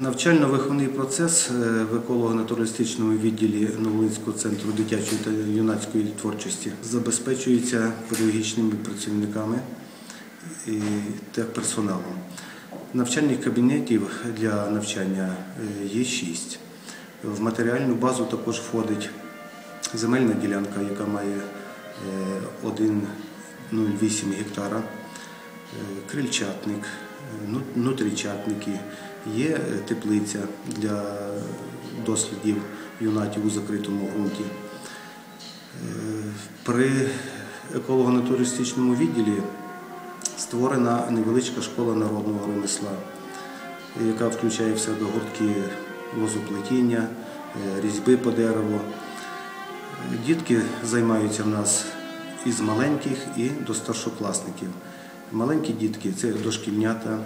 Навчально-виховний процес е, в еколого-натуралістичному відділі Новолинського центру дитячої та юнацької творчості забезпечується педагогічними працівниками і техперсоналом. Навчальних кабінетів для навчання е, є шість. В матеріальну базу також входить земельна ділянка, яка має е, 1,08 гектара, е, крильчатник, ну- внутрічатники, є е, теплиця для дослідів юнатів у закритому ґрунті. Е, При еколого-натуристичному відділі створена невеличка школа народного ремесла, яка включає в себе гуртки лозоплетіння, е, різьби по дереву. Дітки займаються в нас із маленьких і до старшокласників. Маленькі дітки це дошкільнята,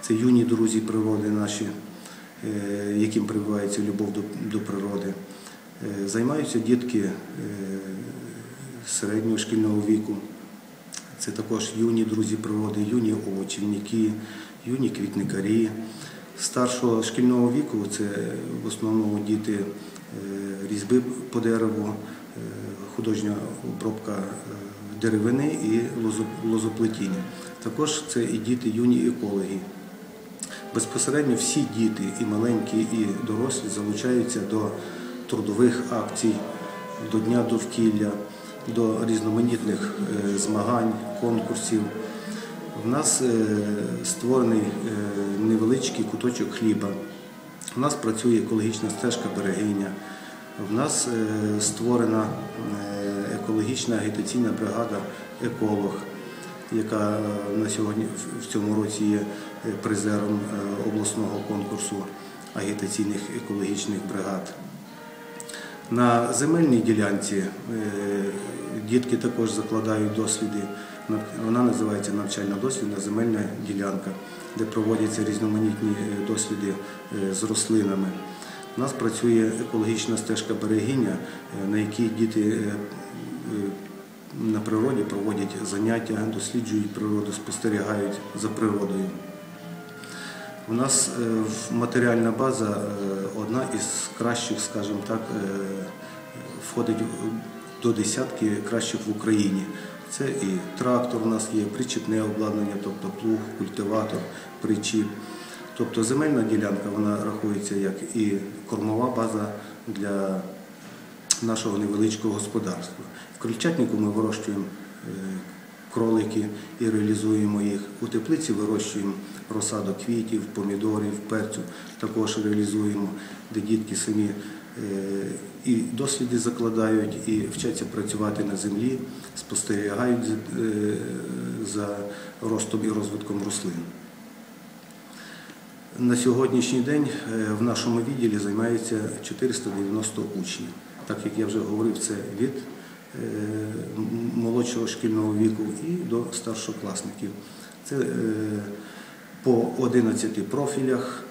це юні друзі природи наші, е, яким прививається любов до, природи. Е, Займаються дітки е, середнього шкільного віку. Це також юні друзі природи, юні овочівники, юні квітникарі. Старшого шкільного віку це в основному діти різьби по дереву, художня обробка е, деревини і лозоплетіння. Також це і діти юні екологи. Безпосередньо всі діти, і маленькі, і дорослі, залучаються до трудових акцій, до Дня довкілля, до різноманітних е, змагань, конкурсів. У нас е, створений невеличкий куточок хліба. У нас працює екологічна стежка берегиня. У нас е, створена е, екологічна агітаційна бригада еколог, яка е, на сьогодні в- в цьому році є призером обласного конкурсу агітаційних екологічних бригад. На земельній ділянці дітки також закладають досліди. Вона називається навчальна дослідна земельна ділянка, де проводяться різноманітні досліди е, з рослинами. У нас працює екологічна стежка берегиня, е, на якій діти е, е, на природі проводять заняття, досліджують природу, спостерігають за природою. У нас матеріальна база одна із кращих, скажімо так, входить до десятки кращих в Україні. Це і трактор у нас є, причіпне обладнання, тобто плуг, культиватор, причіп. Тобто земельна ділянка вона рахується як і кормова база для нашого невеличкого господарства. В крильчатнику ми вирощуємо е, кролики і реалізуємо їх. У теплиці вирощуємо розсаду квітів, помідорів, перцю, також реалізуємо, де дітки самі е, і досліди закладають, і вчаться працювати на землі, спостерігають е, за ростом і розвитком рослин. На сьогоднішній день е, в нашому відділі займається 490 учнів. Так як я вже говорив, це від е, молодшого шкільного віку і до старшокласників. Це е, по 11 профілях,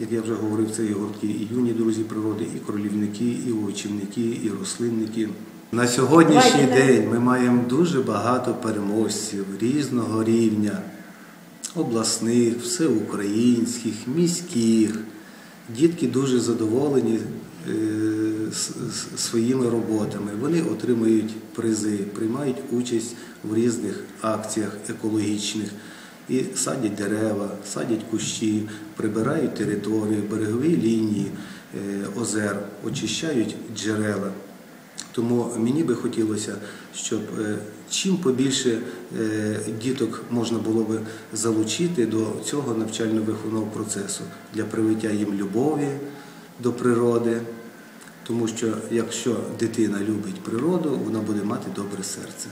як я вже говорив, це і гуртки, і юні друзі природи, і кролівники, і овочівники, і рослинники. На сьогоднішній день ми маємо дуже багато переможців різного рівня обласних, всеукраїнських, міських. Дітки дуже задоволені е, своїми роботами. Вони отримують призи, приймають участь в різних акціях екологічних. І садять дерева, садять кущі, прибирають територію, берегові лінії е, озер, очищають джерела. Тому мені би хотілося, щоб е, чим побільше е, діток можна було би залучити до цього навчально-виховного процесу для привиття їм любові до природи. Тому що якщо дитина любить природу, вона буде мати добре серце.